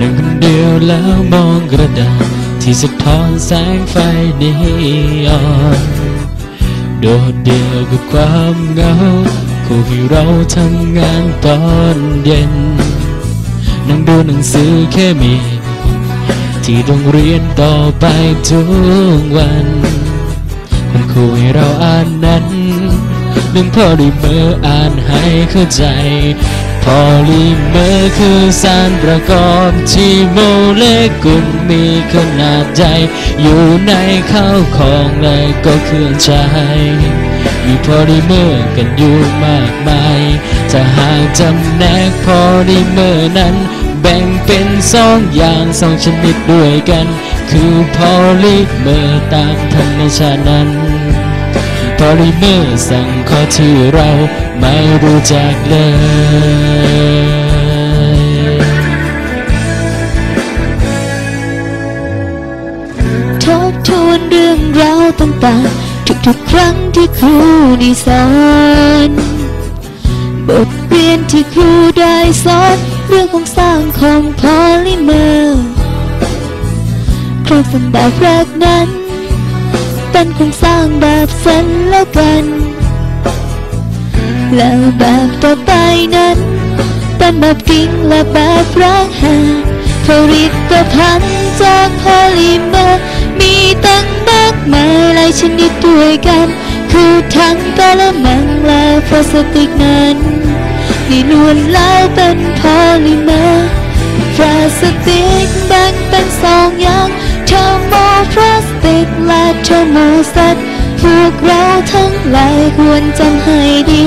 นึ่งคนเดียวแล้วมองกระดาษที่สะท้อนแสงไฟนีออนโดดเดี่ยวกับความเหงาคู่ที่เราทำงานตอนเย็น นั่งดูหนังสือแค่มี ที่ต้องเรียนต่อไปทุกวันคุณครูให้เราอ่านนั้นหนึ่งพอดีเมื่ออ่านให้เข้าใจ พอลิเมอร์คือสารประกอบที่โมเลกุลมีขนาดใหญ่อยู่ในข้าวของและก็เครื่องใช้มีพอลิเมอร์กันอยู่มากมายถ้าหากจำแนกพอลิเมอร์นั้น แบ่งเป็นสองอย่างสองชนิดด้วยกัน คือพอลิเมอร์ตามธรรมชาตินั้น พอลิเมอร์สั่งข้อที่เราไม่รู้จักเลยทบทวนเรื่องราวต่างๆ ทุกๆครั้งที่ครูได้สอนบทเรียนที่ครูได้สอนเรื่องของสร้างของพอลิเมอร์โครงสร้างแบบแรกนั้น เป็นคงสร้างแบบเส้นแล้วกัน แล้วแบบต่อไปนั้น เป็นแบบกิ่งและแบบร่างหาผลิตภัณฑ์จากโพลิเมอร์มีตั้งมากมายหลายชนิดด้วยกัน คือทั้งกะละมังและพลาสติกนั้นนี่ล้วนแล้วเป็นโพลิเมอร์พลาสติกแบ่งเป็นสองอย่างเทอร์โมพลาส ติกและเทอร์โมเซตพวกเราทั้งหลายควรจำให้ดี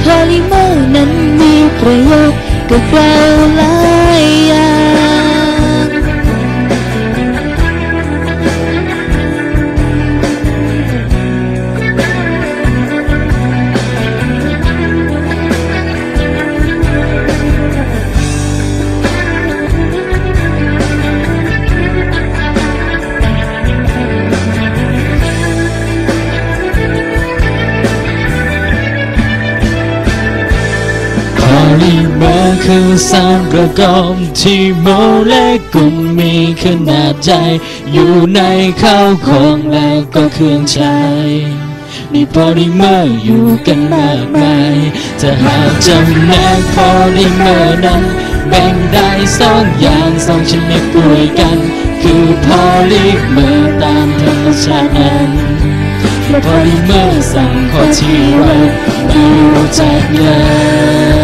โพลิเมอร์นั้นมีประโยชน์กับเราหลายอย่าง พอลิเมอร์คือสารประกอบที่โมเลกุลมีขนาดใหญ่อยู่ในข้าวของแล้วก็เครื่องใช้มีพอลิเมอร์อยู่กันมากมายถ้าหากจำแนกพอลิเมอร์นั้น แบ่งได้สองอย่างสองชนิดด้วยกัน คือพอลิเมอร์ตามธรรมชาตินั้นและพอลิเมอร์สั่งข้อที่เราไม่รู้จักเลย